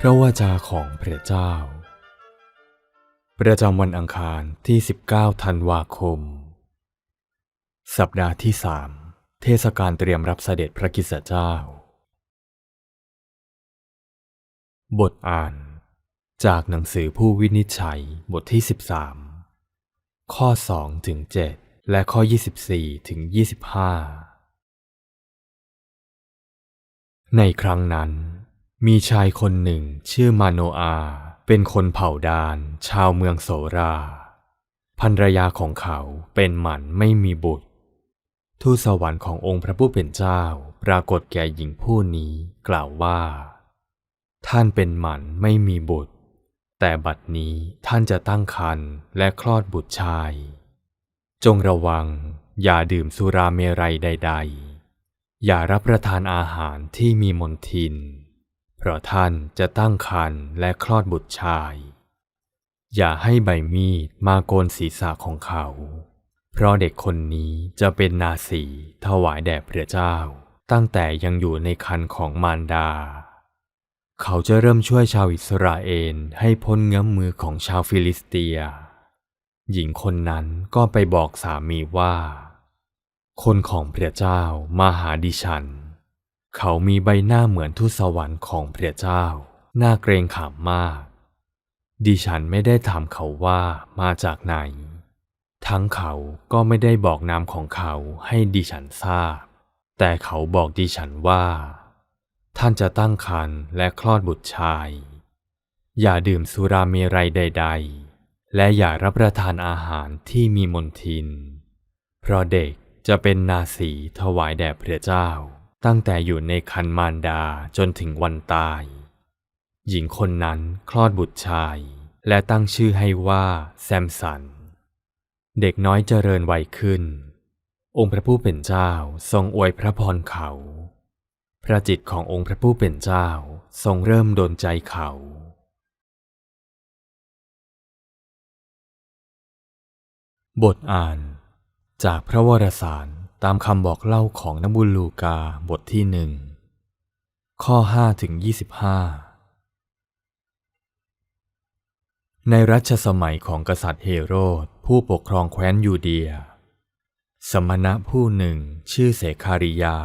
พระวจาของพระเจ้า ประจำวันอังคารที่ 19 ธันวาคม สัปดาห์ที่สามเทศกาลเตรียมรับเสด็จพระกิสเจ้า บทอ่าน จากหนังสือผู้วินิจฉัยบทที่ 13 ข้อ2ถึง7และข้อ 24ถึง25 ในครั้งนั้น มีชายคนหนึ่งชื่อมาโนอา เป็นคนเผ่าดาน ชาวเมืองโสราภรรยาของเขาเป็นหมันไม่มีบุตร ทูตสวรรค์ขององค์พระผู้เป็นเจ้า ปรากฏแก่หญิงผู้นี้กล่าวว่า ท่านเป็นหมันไม่มีบุตร แต่บัดนี้ท่านจะตั้งครรภ์และคลอดบุตรชาย จงระวัง อย่าดื่มสุราเมรัยใด ๆ อย่ารับประทานอาหารที่มีมลทิน ราะท่านจะตั้งครรภ์และคลอดบุตรชาย อย่าให้ใบมีดมาโกนศีรษะของเขา เพราะเด็กคนนี้จะเป็นนาสีถวายแด่พระเจ้า ตั้งแต่ยังอยู่ในคันของมารดา เขาจะเริ่มช่วยชาวอิสราเอลให้พ้นเงื้อมมือของชาวฟิลิสเตีย หญิงคนนั้นก็ไปบอกสามีว่า คนของพระเจ้ามาหาดิฉัน เขามีใบหน้าเหมือนทูตสวรรค์ของพระเจ้าน่าเกรงขามมาก ดิฉันไม่ได้ถามเขาว่ามาจากไหน ทั้งเขาก็ไม่ได้บอกนามของเขาให้ดิฉันทราบ แต่เขาบอกดิฉันว่า ท่านจะตั้งครรภ์และคลอดบุตรชาย อย่าดื่มสุราเมรัยใด ๆ และอย่ารับประทานอาหารที่มีมลทิน เพราะเด็กจะเป็นนาสีถวายแด่พระเจ้า ตั้งแต่อยู่ในคันมารดาจนถึงวันตาย หญิงคนนั้นคลอดบุตรชาย และตั้งชื่อให้ว่าแซมสัน เด็กน้อยเจริญวัยขึ้น องค์พระผู้เป็นเจ้าทรงอวยพระพรเขา พระจิตขององค์พระผู้เป็นเจ้าทรงเริ่มโดนใจเขาบทอ่าน จากพระวรสาร ตามคำบอกเล่าของนบุลลูกาบทที่หนึ่งข้อ5ถึง25 ในรัชสมัยของกษัตริย์เฮโรดผู้ปกครองแคว้นยูเดีย สมณะผู้หนึ่งชื่อเสคาริยา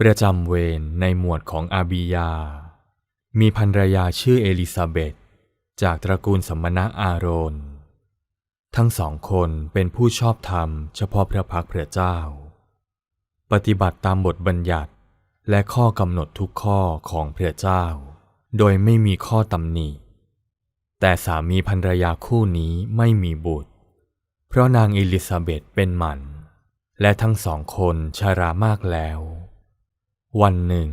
ประจำเวรในหมวดของอาบิยา มีภรรยาชื่อเอลิซาเบธจากตระกูลสมณะอาโรน ทั้งสองคนเป็นผู้ชอบธรรมเฉพาะพระพักพระเจ้า ปฏิบัติตามบทบัญญัติและข้อกำหนดทุกข้อของพระเจ้า โดยไม่มีข้อตำหนิ แต่สามีภรรยาคู่นี้ไม่มีบุตร เพราะนางเอลิซาเบธเป็นหมัน และทั้งสองคนชรามากแล้ว วันหนึ่ง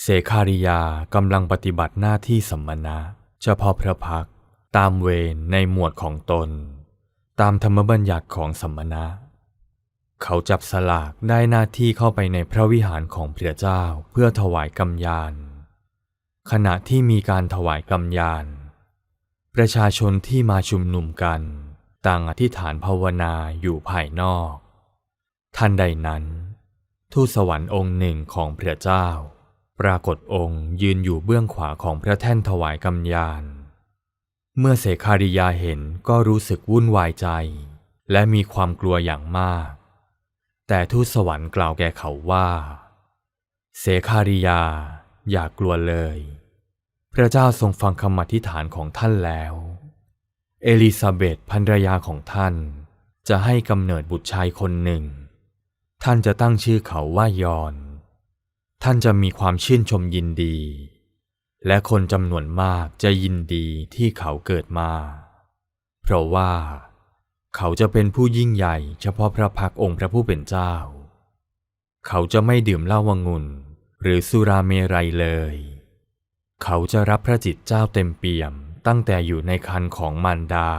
เสคาริยากำลังปฏิบัติหน้าที่สัมมณะเฉพาะพระพักตร์ตามเวรในหมวดของตน ตามธรรมบัญญัติของสัมมณะเขาจับสลากได้หน้าที่เข้าไปในพระวิหารของพระเจ้าเพื่อถวายกำยาน ขณะที่มีการถวายกำยาน ประชาชนที่มาชุมนุมกัน ต่างอธิษฐานภาวนาอยู่ภายนอกทันใดนั้น ทูตสวรรค์องค์หนึ่งของพระเจ้า ปรากฏองค์ยืนอยู่เบื้องขวาของพระแท่นถวายกำยาน เมื่อเสคาริยาเห็นก็รู้สึกวุ่นวายใจ และมีความกลัวอย่างมาก แต่ทูตสวรรค์กล่าวแก่เขาว่า เสคาริยาอย่ากกลัวเลย พระเจ้าทรงฟังคำอธิษฐานของท่านแล้ว เอลิซาเบธภรรยาของท่านจะให้กำเนิดบุตรชายคนหนึ่ง ท่านจะตั้งชื่อเขาว่ายอน ท่านจะมีความชื่นชมยินดี และคนจำนวนมากจะยินดีที่เขาเกิดมา เพราะว่า เขาจะเป็นผู้ยิ่งใหญ่เฉพาะพระพักองค์พระผู้เป็นเจ้า เขาจะไม่ดื่มเหล้าวางุ่นหรือสุราเมรัยเลย เขาจะรับพระจิตเจ้าเต็มเปี่ยมตั้งแต่อยู่ในคันของมารดา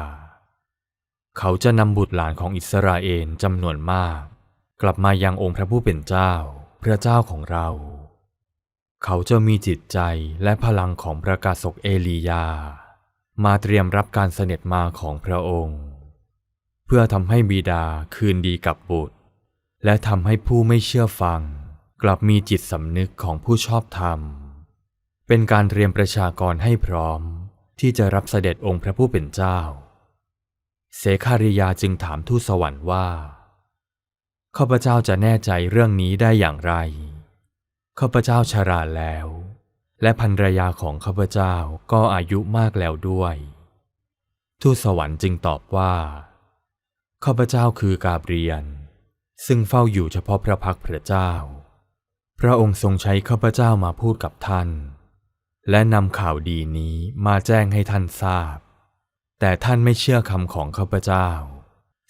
เขาจะนำบุตรหลานของอิสราเอลจำนวนมาก กลับมายังองค์พระผู้เป็นเจ้า พระเจ้าของเรา เขาจะมีจิตใจและพลังของประกาศกเอลียา มาเตรียมรับการเสด็จมาของพระองค์ เพื่อทำให้บิดาคืนดีกับบุตร และทำให้ผู้ไม่เชื่อฟัง กลับมีจิตสำนึกของผู้ชอบธรรม เป็นการเตรียมประชากรให้พร้อม ที่จะรับเสด็จองค์พระผู้เป็นเจ้า เสคาริยาจึงถามทูตสวรรค์ว่าข้าพเจ้าจะแน่ใจเรื่องนี้ได้อย่างไร ข้าพเจ้าชราแล้ว และภรรยาของข้าพเจ้าก็อายุมากแล้วด้วย ทูตสวรรค์จึงตอบว่าข้าพเจ้าคือกาเบรียน ซึ่งเฝ้าอยู่เฉพาะพระพักตร์พระเจ้า พระองค์ทรงใช้ข้าพเจ้ามาพูดกับท่าน และนำข่าวดีนี้มาแจ้งให้ท่านทราบ แต่ท่านไม่เชื่อคำของข้าพเจ้า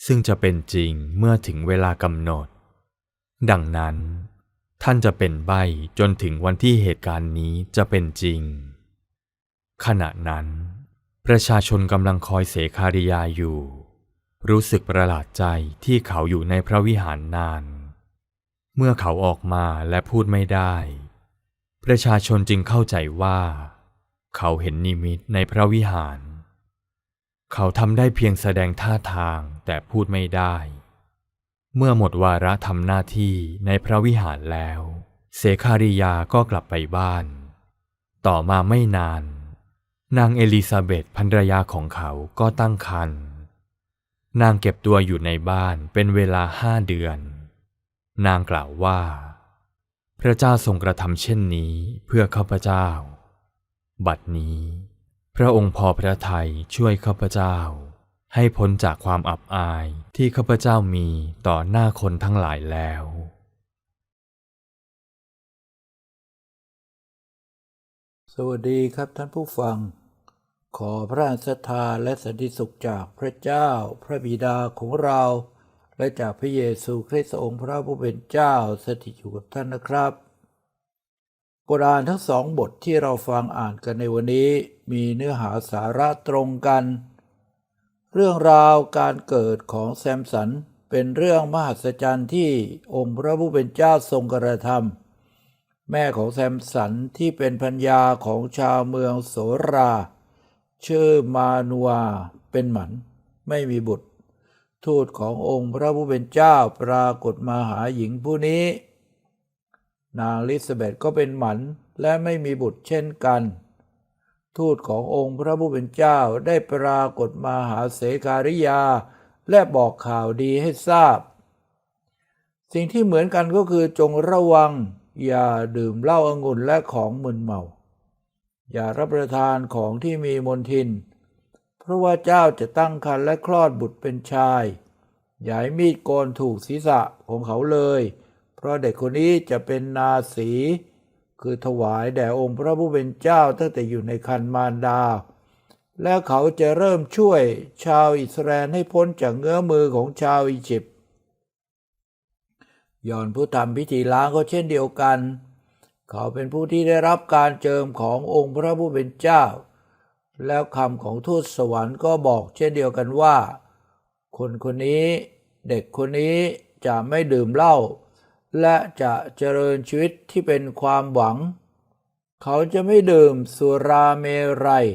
ซึ่งจะเป็นจริงเมื่อถึงเวลากำหนด ดังนั้น ท่านจะเป็นใบจนถึงวันที่เหตุการณ์นี้จะเป็นจริง ขณะนั้น ประชาชนกำลังคอยเสคาริยาอยู่ รู้สึกประหลาดใจที่เขาอยู่ในพระวิหารนาน เมื่อเขาออกมาและพูดไม่ได้ ประชาชนจึงเข้าใจว่า เขาเห็นนิมิตในพระวิหาร เขาทำได้เพียงแสดงท่าทางแต่พูดไม่ได้ เมื่อหมดวาระทำหน้าที่ในพระวิหารแล้ว เสคาริยาก็กลับไปบ้าน ต่อมาไม่นาน นางเอลิซาเบธภรรยาของเขาก็ตั้งครรภ์นางเก็บตัวอยู่ในบ้านเป็นเวลาห้าเดือน นางกล่าวว่า พระเจ้าทรงกระทำเช่นนี้เพื่อข้าพเจ้า บัดนี้ พระองค์พอพระทัยช่วยข้าพเจ้า ให้พ้นจากความอับอายที่ข้าพเจ้ามีต่อหน้าคนทั้งหลายแล้วสวัสดีครับท่านผู้ฟัง ขอพระศรัทธาและสันติสุขจากพระเจ้า พระบิดาของเรา และจากพระเยซูคริสต์องค์พระผู้เป็นเจ้าสถิตอยู่กับท่านนะครับกุรานทั้งสองบทที่เราฟังอ่านกันในวันนี้ มีเนื้อหาสาระตรงกัน เรื่องราวการเกิดของแซมสันเป็นเรื่องมหัศจรรย์ที่องค์พระผู้เป็นเจ้าทรงกระทำแม่ของแซมสันที่เป็นพัญญาของชาวเมืองโสรา ชื่อมานัวเป็นหมันไม่มีบุตร ทูตขององค์พระผู้เป็นเจ้าปรากฏมาหาหญิงผู้นี้ นางลิซาเบธก็เป็นหมันและไม่มีบุตรเช่นกัน ทูตขององค์พระผู้เป็นเจ้าได้ปรากฏมาหาเสการิยา และบอกข่าวดีให้ทราบ สิ่งที่เหมือนกันก็คือจงระวัง อย่าดื่มเหล้าองุ่นและของมึนเมา อย่ารับประทานของที่มีมนทิน เพราะว่าเจ้าจะตั้งครรภ์และคลอดบุตรเป็นชาย อย่าให้มีดโกนถูกศีรษะของเขาเลย เพราะเด็กคนนี้จะเป็นนาสี คือถวายแด่องค์พระผู้เป็นเจ้าตั้งแต่อยู่ในคันมารดา แล้วเขาจะเริ่มช่วยชาวอิสราเอลให้พ้นจากเงื้อมือของชาวอียิปต์ยอนผู้ทำพิธีล้างก็เช่นเดียวกัน เขาเป็นผู้ที่ได้รับการเจิมขององค์พระผู้เป็นเจ้า แล้วคำของทูตสวรรค์ก็บอกเช่นเดียวกันว่า คนคนนี้เด็กคนนี้จะไม่ดื่มเหล้า และจะเจริญชีวิตที่เป็นความหวัง เขาจะไม่ดื่มสุราเมรัย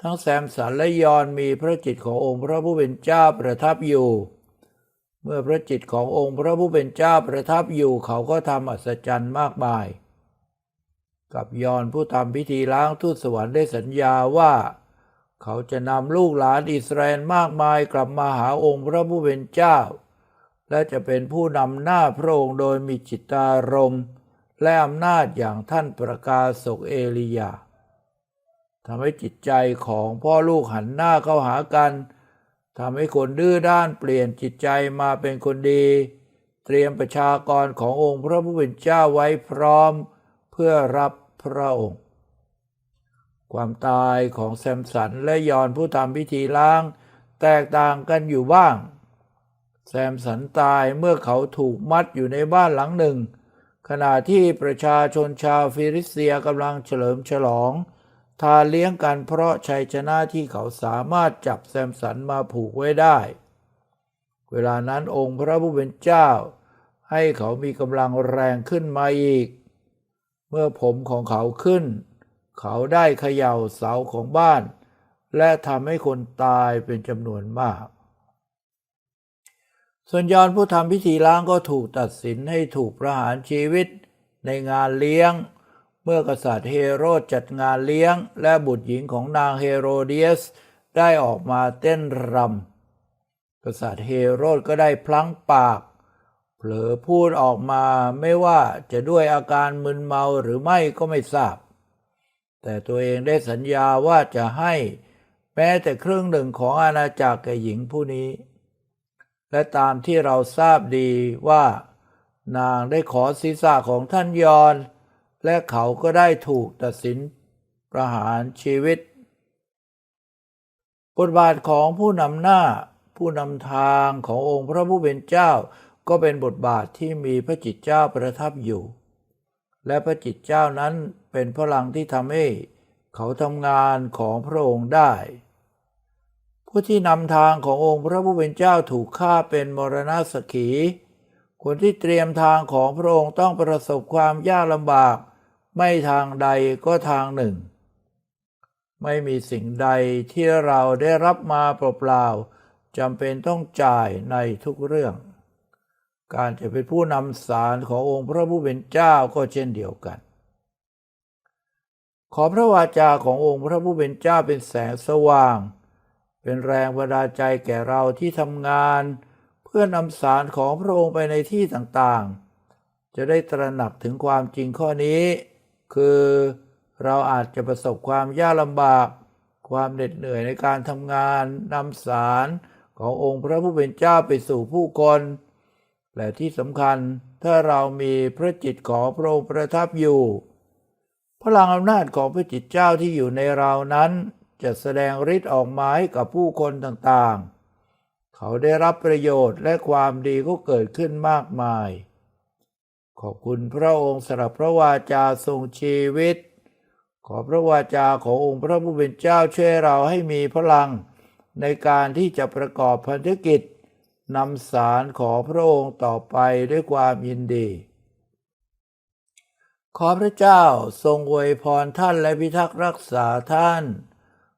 ทั้งแซมสันและยอนมีพระจิตขององค์พระผู้เป็นเจ้าประทับอยู่ เมื่อพระจิตขององค์พระผู้เป็นเจ้าประทับอยู่ เขาก็ทำอัศจรรย์มากมาย กับยอนผู้ทำพิธีล้างทูตสวรรค์ได้สัญญาว่า เขาจะนำลูกหลานอิสราเอลมากมายกลับมาหาองค์พระผู้เป็นเจ้า และจะเป็นผู้นำหน้าพระองค์โดยมีจิตารมณ์และอำนาจอย่างท่านประกาศกเอลียาทำให้จิตใจของพ่อลูกหันหน้าเข้าหากันทำให้คนดื้อด้านเปลี่ยนจิตใจมาเป็นคนดี เตรียมประชากรขององค์พระผู้เป็นเจ้าไว้พร้อมเพื่อรับพระองค์ ความตายของแซมสันและยอนผู้ทำพิธีล้าง แตกต่างกันอยู่บ้าง แซมสันตายเมื่อเขาถูกมัดอยู่ในบ้านหลังหนึ่ง ขณะที่ประชาชนชาวฟิลิสเตียกำลังเฉลิมฉลอง ทานเลี้ยงกันเพราะชัยชนะที่เขาสามารถจับแซมสันมาผูกไว้ได้ เวลานั้นองค์พระผู้เป็นเจ้า ให้เขามีกำลังแรงขึ้นมาอีก เมื่อผมของเขาขึ้น เขาได้เขย่าเสาของบ้าน และทำให้คนตายเป็นจำนวนมาก ส่วนยอนผู้ทำพิธีล้างก็ถูกตัดสินให้ถูกประหารชีวิตในงานเลี้ยง เมื่อกษัตริย์เฮโรดจัดงานเลี้ยง และบุตรหญิงของนางเฮโรเดียสได้ออกมาเต้นรำกษัตริย์เฮโรดก็ได้พลั้งปาก เผลอพูดออกมาไม่ว่าจะด้วยอาการมึนเมาหรือไม่ก็ไม่ทราบ แต่ตัวเองได้สัญญาว่าจะให้แม้แต่ครึ่งหนึ่งของอาณาจักรแก่หญิงผู้นี้ และตามที่เราทราบดีว่า นางได้ขอศีรษะของท่านยอน และเขาก็ได้ถูกตัดสินประหารชีวิต บทบาทของผู้นำหน้าผู้นำทางขององค์พระผู้เป็นเจ้า ก็เป็นบทบาทที่มีพระจิตเจ้าประทับอยู่ และพระจิตเจ้านั้นเป็นพลังที่ทำให้เขาทำงานของพระองค์ได้ ผู้ที่นำทางขององค์พระผู้เป็นเจ้าถูกฆ่าเป็นมรณะสขีคนที่เตรียมทางของพระองค์ต้องประสบความยากลำบาก ไม่ทางใดก็ทางหนึ่ง ไม่มีสิ่งใดที่เราได้รับมาเปล่าๆจำเป็นต้องจ่ายในทุกเรื่อง การจะเป็นผู้นำสารขององค์พระผู้เป็นเจ้าก็เช่นเดียวกัน ขอพระวาจาขององค์พระผู้เป็นเจ้าเป็นแสงสว่าง เป็นแรงบันดาลใจแก่เราที่ทำงาน เพื่อนำสารของพระองค์ไปในที่ต่างๆ จะได้ตระหนักถึงความจริงข้อนี้ คือเราอาจจะประสบความยากลำบาก ความเหน็ดเหนื่อยในการทำงานนำสารขององค์พระผู้เป็นเจ้าไปสู่ผู้คนและที่สำคัญถ้าเรามีพระจิตของพระองค์ประทับอยู่ พลังอำนาจของพระจิตเจ้าที่อยู่ในเรานั้น จะแสดงฤทธิ์ออกมาให้กับผู้คนต่างๆ เขาได้รับประโยชน์และความดีก็เกิดขึ้นมากมาย ขอบคุณพระองค์สำหรับพระวาจาทรงชีวิต ขอพระวาจาขององค์พระผู้เป็นเจ้าช่วยเราให้มีพลัง ในการที่จะประกอบพันธกิจนำสารของพระองค์ต่อไปด้วยความยินดี ขอพระเจ้าทรงอวยพรท่านและพิทักษ์รักษาท่าน